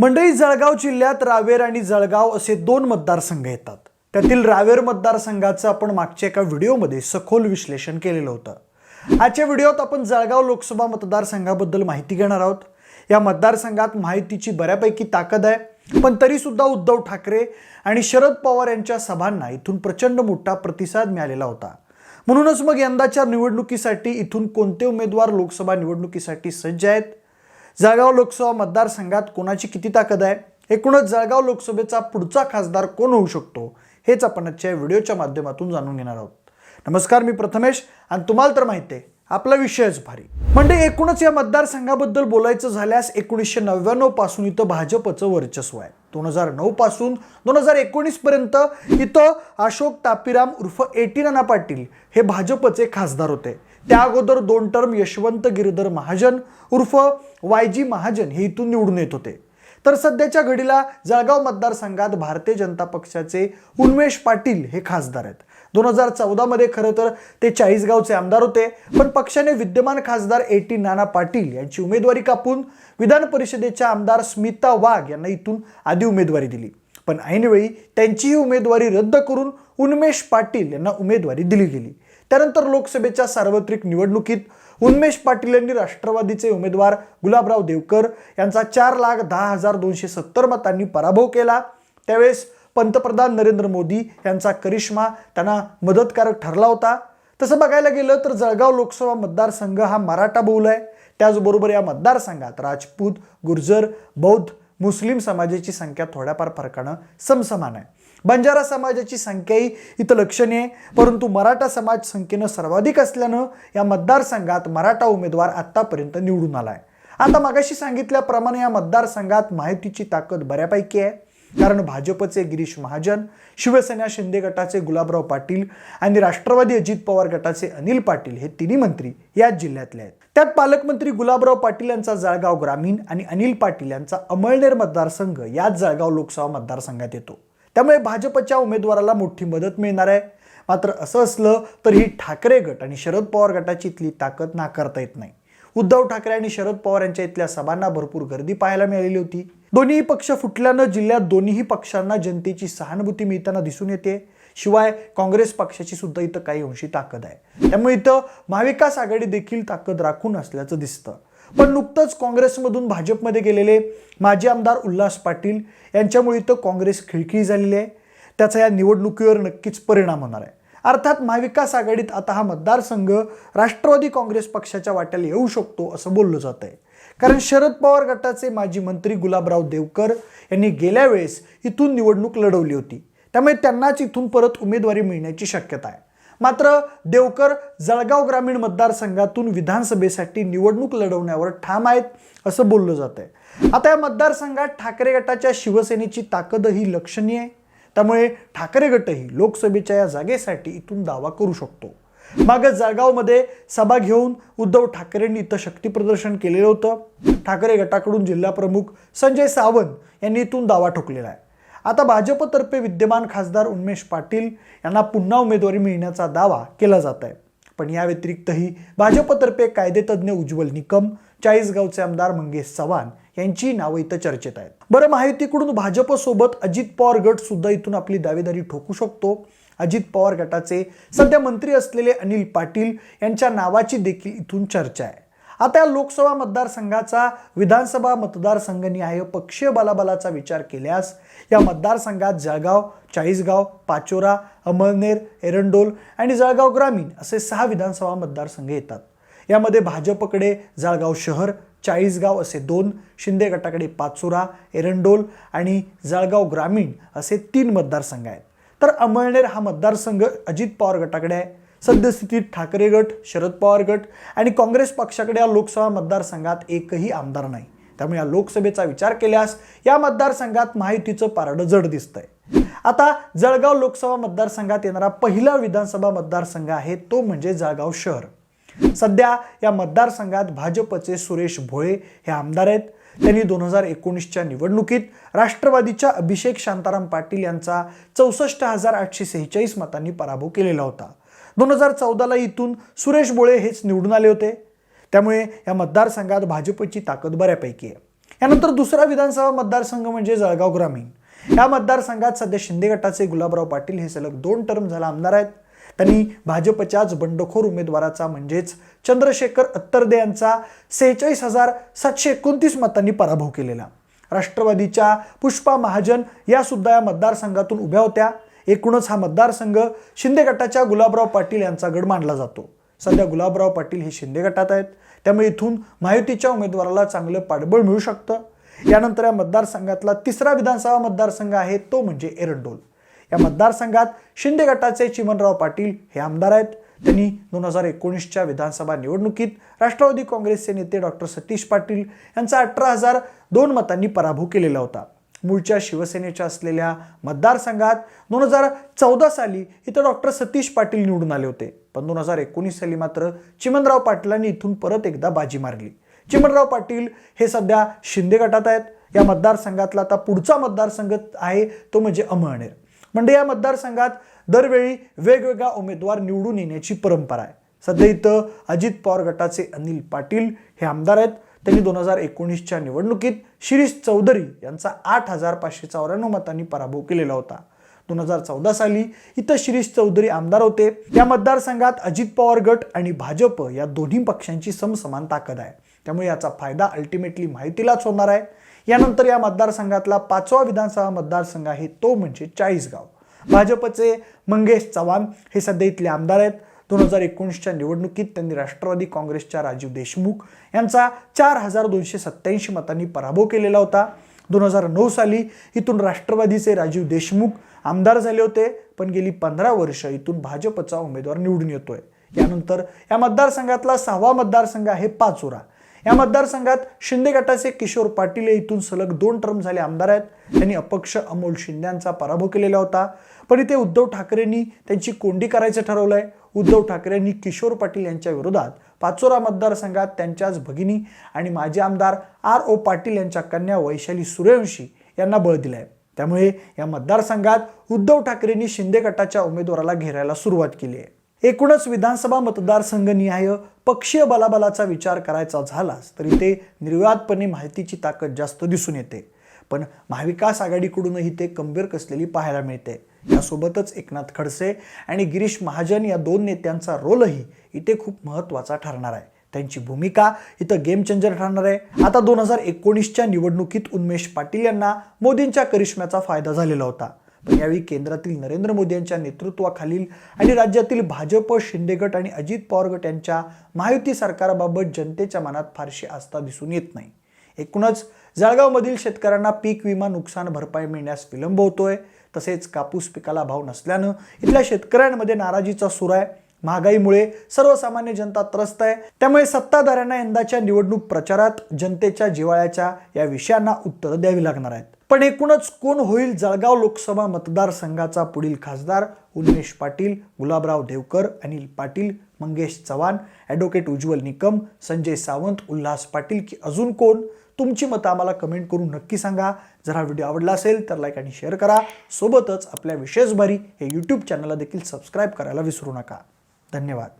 मंडई जळगाव जिल्ह्यात रावेर आणि जळगाव असे दोन मतदारसंघ येतात. त्यातील रावेर मतदारसंघाचं आपण मागच्या एका व्हिडिओमध्ये सखोल विश्लेषण केलेलं होतं. आजच्या व्हिडिओत आपण जळगाव लोकसभा मतदारसंघाबद्दल माहिती घेणार आहोत. या मतदारसंघात माहितीची बऱ्यापैकी ताकद आहे पण तरीसुद्धा उद्धव ठाकरे आणि शरद पवार यांच्या सभांना इथून प्रचंड मोठा प्रतिसाद मिळालेला होता. म्हणूनच मग यंदाच्या निवडणुकीसाठी इथून कोणते उमेदवार लोकसभा निवडणुकीसाठी सज्ज आहेत? जळगाव लोकसभा मतदारसंघात कोणाची किती ताकद आहे? एकूणच जळगाव लोकसभेचा पुढचा खासदार कोण होऊ शकतो? हेच आपण आजच्या व्हिडिओच्या माध्यमातून जाणून घेणार आहोत. नमस्कार मी प्रथमेश आणि तुम्हाला तर माहिती आहे आपला विषयच भारी. म्हणजे एकूणच या मतदारसंघाबद्दल बोलायचं झाल्यास एकोणीसशे नव्याण्णवपासून इथं भाजपचं वर्चस्व आहे. दोन हजार नऊ पासून दोन हजार एकोणीस पर्यंत इथं अशोक तापीराम उर्फ एटी नाना पाटील हे भाजपचे खासदार होते. त्या अगोदर दोन टर्म यशवंत गिरधर महाजन उर्फ वाय जी महाजन हे इथून निवडून येत होते. तर सध्याच्या घडीला जळगाव मतदारसंघात भारतीय जनता पक्षाचे उन्मेष पाटील हे खासदार आहेत. दोन हजार चौदामध्ये खरं तर ते चाळीसगावचे आमदार होते पण पक्षाने विद्यमान खासदार ए टी नाना पाटील यांची उमेदवारी कापून विधान परिषदेच्या आमदार स्मिता वाघ यांना इथून आधी उमेदवारी दिली. पण ऐनवेळी त्यांचीही उमेदवारी रद्द करून उन्मेष पाटील यांना उमेदवारी दिली गेली. त्यानंतर लोकसभेच्या सार्वत्रिक निवडणुकीत उन्मेष पाटील यांनी राष्ट्रवादीचे उमेदवार गुलाबराव देवकर यांचा चार लाख दहा हजार दोनशे सत्तर मतांनी पराभव केला. त्यावेळेस पंतप्रधान नरेंद्र मोदी यांचा करिश्मा त्यांना मदतकारक ठरला होता. तसं बघायला गेलं तर जळगाव लोकसभा मतदारसंघ हा मराठा बहुल आहे. त्याचबरोबर या मतदारसंघात राजपूत गुर्जर बौद्ध मुस्लिम समाजाची संख्या थोड्याफार फरकानं समसमान आहे. बंजारा समाजाची संख्याही इथं लक्षणीय आहे. परंतु मराठा समाज संख्येनं सर्वाधिक असल्यानं या मतदारसंघात मराठा उमेदवार आत्तापर्यंत निवडून आला आहे आता मागाशी सांगितल्याप्रमाणे या मतदारसंघात माहितीची ताकद बऱ्यापैकी आहे. कारण भाजपचे गिरीश महाजन शिवसेना शिंदे गटाचे गुलाबराव पाटील आणि राष्ट्रवादी अजित पवार गटाचे अनिल पाटील हे तिन्ही मंत्री याच जिल्ह्यातले आहेत. त्यात पालकमंत्री गुलाबराव पाटील यांचा जळगाव ग्रामीण आणि अनिल पाटील यांचा अमळनेर मतदारसंघ याच जळगाव लोकसभा मतदारसंघात येतो. त्यामुळे भाजपच्या उमेदवाराला मोठी मदत मिळणार आहे. मात्र असं असलं तर ही ठाकरे गट आणि शरद पवार गटाची इथली ताकद नाकारता येत नाही. उद्धव ठाकरे आणि शरद पवार यांच्या इथल्या सभांना भरपूर गर्दी पाहायला मिळालेली होती. दोन्ही पक्ष फुटल्यानं जिल्ह्यात दोन्हीही पक्षांना जनतेची सहानुभूती मिळताना दिसून येते. शिवाय काँग्रेस पक्षाची सुद्धा इथं काही अंशी ताकद आहे. त्यामुळे इथं महाविकास आघाडी देखील ताकद राखून असल्याचं दिसतं. पण नुकतंच काँग्रेसमधून भाजपमध्ये गेलेले माजी आमदार उल्हास पाटील यांच्यामुळे इथं काँग्रेस खिळखिळी झालेली आहे. त्याचा या निवडणुकीवर नक्कीच परिणाम होणार आहे. अर्थात महाविकास आघाडीत आता हा मतदारसंघ राष्ट्रवादी काँग्रेस पक्षाच्या वाट्याला येऊ शकतो असं बोललं जात आहे. कारण शरद पवार गटाचे माजी मंत्री गुलाबराव देवकर यांनी गेल्या वेळेस इथून निवडणूक लढवली होती. त्यामुळे त्यांनाच इथून परत उमेदवारी मिळण्याची शक्यता आहे. मात्र देवकर जळगाव ग्रामीण मतदारसंघातून विधानसभेसाठी निवडणूक लढवण्यावर ठाम आहेत असं बोललं जात आहे आता या मतदारसंघात ठाकरे गटाच्या शिवसेनेची ताकदही लक्षणीय आहे. त्यामुळे ठाकरे गटही लोकसभेच्या या जागेसाठी इथून दावा करू शकतो. मागे जळगावमध्ये सभा घेऊन उद्धव ठाकरेंनी इथं शक्तीप्रदर्शन केलेलं होतं. ठाकरे गटाकडून जिल्हाप्रमुख संजय सावंत यांनी इथून दावा ठोकलेला आहे. आता भाजपतर्फे विद्यमान खासदार उन्मेष पाटील यांना पुन्हा उमेदवारी मिळण्याचा दावा केला जात आहे. पण या व्यतिरिक्तही भाजपतर्फे कायदेतज्ञ उज्ज्वल निकम चाळीसगावचे आमदार मंगेश चव्हाण यांची नावं इथं चर्चेत आहेत. बरं माहितीकडून भाजपसोबत अजित पवार गट सुद्धा इथून आपली दावेदारी ठोकू शकतो. अजित पवार गटाचे सध्या मंत्री असलेले अनिल पाटील यांच्या नावाची देखील इथून चर्चा आहे. आता लोकसभा मतदारसंघाचा विधानसभा मतदारसंघनिहाय पक्षीय बलाबलाचा विचार केल्यास या मतदारसंघात जळगाव चाळीसगाव पाचोरा अमळनेर एरंडोल आणि जळगाव ग्रामीण असे सहा विधानसभा मतदारसंघ येतात. यामध्ये भाजपकडे जळगाव शहर चाळीसगाव असे दोन शिंदे गटाकडे पाचोरा एरंडोल आणि जळगाव ग्रामीण असे तीन मतदारसंघ आहेत. तर अमळनेर हा मतदारसंघ अजित पवार गटाकडे आहे. सद्यस्थितीत ठाकरे गट शरद पवार गट आणि काँग्रेस पक्षाकडे या लोकसभा मतदारसंघात एकही आमदार नाही. त्यामुळे या लोकसभेचा विचार केल्यास या मतदारसंघात माहितीचं पारडं जड दिसतंय. आता जळगाव लोकसभा मतदारसंघात येणारा पहिला विधानसभा मतदारसंघ आहे तो म्हणजे जळगाव शहर. सध्या या मतदारसंघात भाजपचे सुरेश भोळे हे आमदार आहेत. त्यांनी दोन हजार एकोणीसच्या निवडणुकीत राष्ट्रवादीच्या अभिषेक शांताराम पाटील यांचा चौसष्ट हजार आठशे सेहेचाळीस मतांनी पराभव केलेला होता. दोन हजार चौदाला इथून सुरेश बोळे हेच निवडून आले होते. त्यामुळे या मतदारसंघात भाजपची ताकद बऱ्यापैकी आहे. यानंतर दुसरा विधानसभा मतदारसंघ म्हणजे जळगाव ग्रामीण. या मतदारसंघात सध्या शिंदे गटाचे गुलाबराव पाटील हे सलग दोन टर्म झाला आमदार आहेत. त्यांनी भाजपच्याच बंडखोर उमेदवाराचा म्हणजेच चंद्रशेखर अत्तरदे यांचा सेहेचाळीस हजार सातशे एकोणतीस मतांनी पराभव केलेला. राष्ट्रवादीच्या पुष्पा महाजन या सुद्धा या मतदारसंघातून उभ्या होत्या. एकूणच हा मतदारसंघ शिंदे गटाच्या गुलाबराव पाटील यांचा गड मानला जातो. सध्या गुलाबराव पाटील हे शिंदे गटात आहेत. त्यामुळे इथून महायुतीच्या उमेदवाराला चांगलं पाठबळ मिळू शकतं. यानंतर या मतदारसंघातला तिसरा विधानसभा मतदारसंघ आहे तो म्हणजे एरंडोल. या मतदारसंघात शिंदे गटाचे चिमनराव पाटील हे आमदार आहेत. त्यांनी दोन हजार एकोणीसच्या विधानसभा निवडणुकीत राष्ट्रवादी काँग्रेसचे नेते डॉक्टर सतीश पाटील यांचा अठरा हजार दोन मतांनी पराभव केलेला होता. मूळच्या शिवसेनेच्या असलेल्या मतदारसंघात दोन हजार चौदा साली इथं डॉक्टर सतीश पाटील निवडून आले होते. पण दोन हजार एकोणीस साली मात्र चिमनराव पाटलांनी इथून परत एकदा बाजी मारली. चिमनराव पाटील हे सध्या शिंदे गटात आहेत. या मतदारसंघातला आता पुढचा मतदारसंघ आहे तो म्हणजे अमळनेर. म्हणजे या मतदारसंघात दरवेळी वेगवेगळा उमेदवार निवडून येण्याची परंपरा आहे. सध्या इथं अजित पवार गटाचे अनिल पाटील हे आमदार आहेत. त्यांनी दोन हजार एकोणीसच्या निवडणुकीत शिरीष चौधरी यांचा आठ हजार पाचशे चौऱ्याण्णव मतांनी पराभव केलेला होता. दोन हजार चौदा साली इथं शिरीष चौधरी आमदार होते. या मतदारसंघात अजित पवार गट आणि भाजप या दोन्ही पक्षांची समसमान ताकद आहे. त्यामुळे याचा फायदा अल्टिमेटली माहितीलाच होणार आहे. यानंतर या मतदारसंघातला पाचवा विधानसभा मतदारसंघ आहे तो म्हणजे चाळीसगाव. भाजपचे मंगेश चव्हाण हे सध्या इथले आमदार आहेत. दोन हजार एकोणीसच्या निवडणुकीत त्यांनी राष्ट्रवादी काँग्रेसच्या राजीव देशमुख यांचा चार हजार दोनशे सत्याऐंशी मतांनी पराभव केलेला होता. दोन हजार नऊ साली इथून राष्ट्रवादीचे राजीव देशमुख आमदार झाले होते पण गेली पंधरा वर्ष इथून भाजपचा उमेदवार निवडून येतोय. यानंतर या मतदारसंघातला सहावा मतदारसंघ आहे पाचोरा. या मतदारसंघात शिंदे गटाचे किशोर पाटील हे इथून सलग दोन टर्म झाले आमदार आहेत. त्यांनी अपक्ष अमोल शिंद्यांचा पराभव केलेला होता. पण इथे उद्धव ठाकरेंनी त्यांची कोंडी करायचं ठरवलंय. उद्धव ठाकरेंनी किशोर पाटील यांच्या विरोधात पाचोरा मतदारसंघात त्यांच्याच भगिनी आणि माजी आमदार आर ओ पाटील यांच्या कन्या वैशाली सूर्यवंशी यांना बळ दिलाय. त्यामुळे या मतदारसंघात उद्धव ठाकरेंनी शिंदे गटाच्या उमेदवाराला घेरायला सुरुवात केली आहे. एकूणच विधानसभा मतदारसंघनिहाय पक्षीय बलाबलाचा विचार करायचा झालाच तरी ते निर्विवादपणे माहितीची ताकद जास्त दिसून येते. पण महाविकास आघाडीकडूनही ते कंबीर कसलेली पाहायला मिळते. यासोबतच एकनाथ खडसे आणि गिरीश महाजन या दोन नेत्यांचा रोलही इथे खूप महत्त्वाचा ठरणार आहे. त्यांची भूमिका इथं गेम चेंजर ठरणार आहे. आता दोन हजार एकोणीसच्या निवडणुकीत उन्मेष पाटील यांना मोदींच्या करिश्म्याचा फायदा झालेला होता. पण यावेळी केंद्रातील नरेंद्र मोदी यांच्या नेतृत्वाखालील आणि राज्यातील भाजप शिंदे गट आणि अजित पवार गट यांच्या महायुती सरकारबाबत जनतेच्या मनात फारशी आस्था दिसून येत नाही. एकूणच जळगावमधील शेतकऱ्यांना पीक विमा नुकसान भरपाई मिळण्यास विलंब होतोय. तसेच कापूस पिकाला भाव नसल्यानं इथल्या शेतकऱ्यांमध्ये नाराजीचा सूर आहे. महागाईमुळे सर्वसामान्य जनता त्रस्त आहे. त्यामुळे सत्ताधाऱ्यांना यंदाच्या निवडणूक प्रचारात जनतेच्या जिवाळ्याच्या या विषयांना उत्तरं द्यावी लागणार आहेत. पण एकूणच कोण होईल जळगाव लोकसभा मतदारसंघाचा पुढील खासदार? उन्मेश पाटील गुलाबराव देवकर अनिल पाटील मंगेश चव्हाण ॲडव्होकेट उज्ज्वल निकम संजय सावंत उल्हास पाटील की अजून कोण? तुमची मतं आम्हाला कमेंट करून नक्की सांगा. जर हा व्हिडिओ आवडला असेल तर लाईक आणि शेअर करा. सोबतच आपल्या विशेष भारी हे यूट्यूब चॅनलला देखील सबस्क्राईब करायला विसरू नका. धन्यवाद.